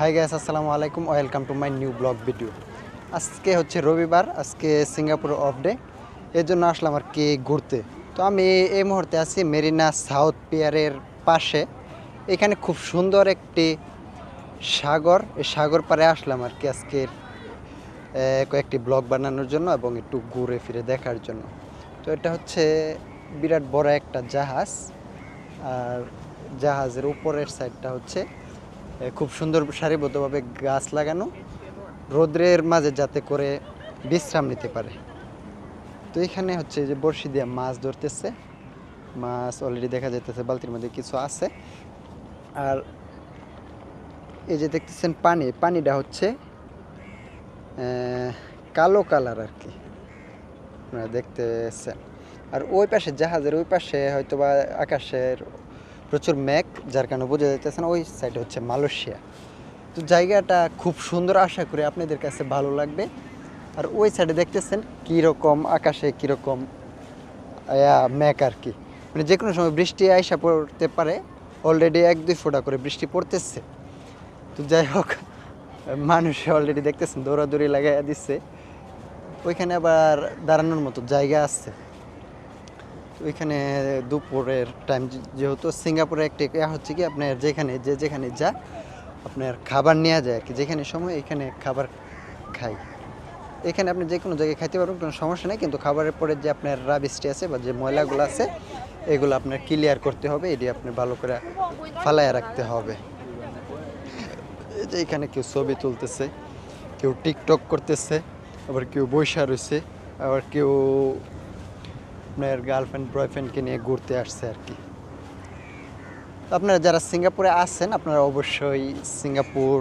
High guys আসসালামু আলাইকুম welcome to my new blog video আজকে হচ্ছে রবিবার, আজকে সিঙ্গাপুর অফ ডে এর জন্য আসলাম আর কি ঘুরতে। তো আমি এই মুহূর্তে আছি মেরিনা সাউথ পিয়ারের পাশে। এখানে খুব সুন্দর একটি সাগর। এই সাগর পাড়ে আসলাম আর কি আজকের কয়েকটি ব্লগ বানানোর জন্য এবং একটু ঘুরে ফিরে দেখার জন্য। তো এটা হচ্ছে বিরাট বড় একটা জাহাজ। আর জাহাজের উপরের সাইডটা হচ্ছে খুব সুন্দর সারিবদ্ধভাবে গাছ লাগানো, রোদ্রের মাঝে যাতে করে বিশ্রাম নিতে পারে। তো এখানে হচ্ছে যে বড়শি দিয়ে মাছ ধরতেছে, মাছ অলরেডি দেখা যাইতেছে, বালতির মধ্যে কিছু আছে। আর এই যে দেখতেছেন পানি, পানিটা হচ্ছে কালো কালার আর কি, আপনারা দেখতেছেন। আর ওই পাশে জাহাজের ওই পাশে হয়তো বা আকাশের প্রচুর মেঘ যার কারণে বোঝা যাইতেছে না, ওই সাইডে হচ্ছে মালয়েশিয়া। তো জায়গাটা খুব সুন্দর, আশা করি আপনাদের কাছে ভালো লাগবে। আর ওই সাইডে দেখতেছেন কীরকম আকাশে কীরকম মেঘ আর কি। মানে যে কোনো সময় বৃষ্টি আইসা পড়তে পারে অলরেডি এক, দুই ফোঁটা করে বৃষ্টি পড়তেছে। তো যাই হোক, মানুষ অলরেডি দেখতেছেন, দৌড়াদৌড়ি লাগাইয়া দিচ্ছে ওইখানে আবার দাঁড়ানোর মতো জায়গা আছে। ওইখানে দুপুরের টাইম যেহেতু সিঙ্গাপুরে একটা ইয়া হচ্ছে কি, আপনার যেখানে, যে যেখানে যা আপনার খাবার নেওয়া যায় আর কি, যেখানে সময় এখানে খাবার খাই। এখানে আপনি যে কোনো জায়গায় খাইতে পারবেন, কোনো সমস্যা নেই, কিন্তু খাবারের পরে যে আপনার রাবিসটি আছে বা যে ময়লাগুলো আছে, এগুলো আপনার ক্লিয়ার করতে হবে, এটি আপনার ভালো করে ফালাইয়া রাখতে হবে। যে এখানে কেউ ছবি তুলতেছে, কেউ টিকটক করতেছে, আবার কেউ বৈশা রয়েছে আবার কেউ আপনার গার্লফ্রেন্ড বয়ফ্রেন্ডকে নিয়ে ঘুরতে আসছে আর কি। আপনারা যারা সিঙ্গাপুরে আছেন, আপনারা অবশ্যই সিঙ্গাপুর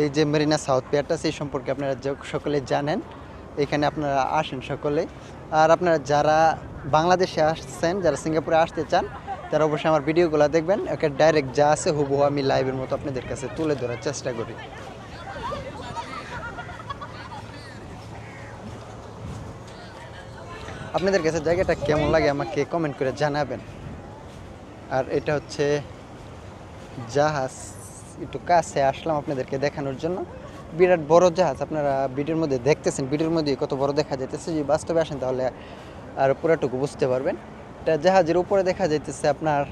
এই যে মেরিনা সাউথ পিয়ারটা, সেই সম্পর্কে আপনারা সকলে জানেন। এখানে আপনারা আসেন সকলে। আর আপনারা যারা বাংলাদেশে আসছেন, যারা সিঙ্গাপুরে আসতে চান, তারা অবশ্যই আমার ভিডিওগুলো দেখবেন। একে ডাইরেক্ট যা আছে হুবহু আমি লাইভের মতো আপনাদের কাছে তুলে ধরার চেষ্টা করি। আপনাদের কাছে জায়গাটা কেমন লাগে আমাকে কমেন্ট করে জানাবেন। আর এটা হচ্ছে জাহাজ, একটু কাছে আসলাম আপনাদেরকে দেখানোর জন্য। বিরাট বড় জাহাজ, আপনারা ভিডিওর মধ্যে দেখতেছেন, ভিডিওর মধ্যে কত বড় দেখা যাইতেছে। যদি বাস্তবে আসেন তাহলে আর পুরাটুকু বুঝতে পারবেন। এটা জাহাজের উপরে দেখা যাইতেছে আপনার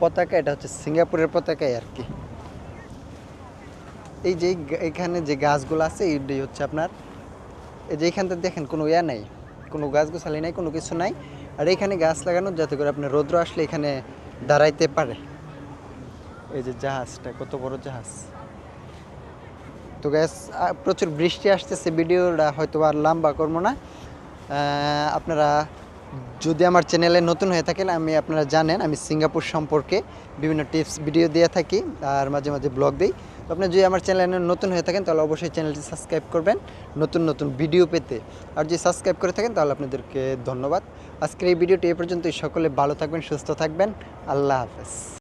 পতাকা, এটা হচ্ছে সিঙ্গাপুরের পতাকাই আর কি। এই যে এখানে যে গাছগুলো আছে, এইটাই হচ্ছে আপনার, এই যে এখানটা দেখেন কোনো ইয়া নাই। কোনো গাছ গোছালি নাই কোনো কিছু নাই। আর এখানে গাছ লাগানো যাতে করে আপনার রৌদ্র আসলে এখানে দাঁড়াইতে পারে। এই যে জাহাজটা কত বড় জাহাজ? তো গ্যাস প্রচুর বৃষ্টি আসতেছে ভিডিওটা হয়তো আর লম্বা করব না। আপনারা যদি আমার চ্যানেলে নতুন হয়ে থাকেন আমি আপনারা জানেন আমি সিঙ্গাপুর সম্পর্কে বিভিন্ন টিপস ভিডিও দিয়ে থাকি আর মাঝে মাঝে ব্লগ দিই। তো আপনি যদি আমার চ্যানেলে নতুন হয়ে থাকেন, তাহলে অবশ্যই চ্যানেলটি সাবস্ক্রাইব করবেন। নতুন নতুন ভিডিও পেতে। আর যদি সাবস্ক্রাইব করে থাকেন, তাহলে আপনাদেরকে ধন্যবাদ। আজকের এই ভিডিওটি এ পর্যন্তই। সকলে ভালো থাকবেন, সুস্থ থাকবেন। আল্লাহ হাফেজ।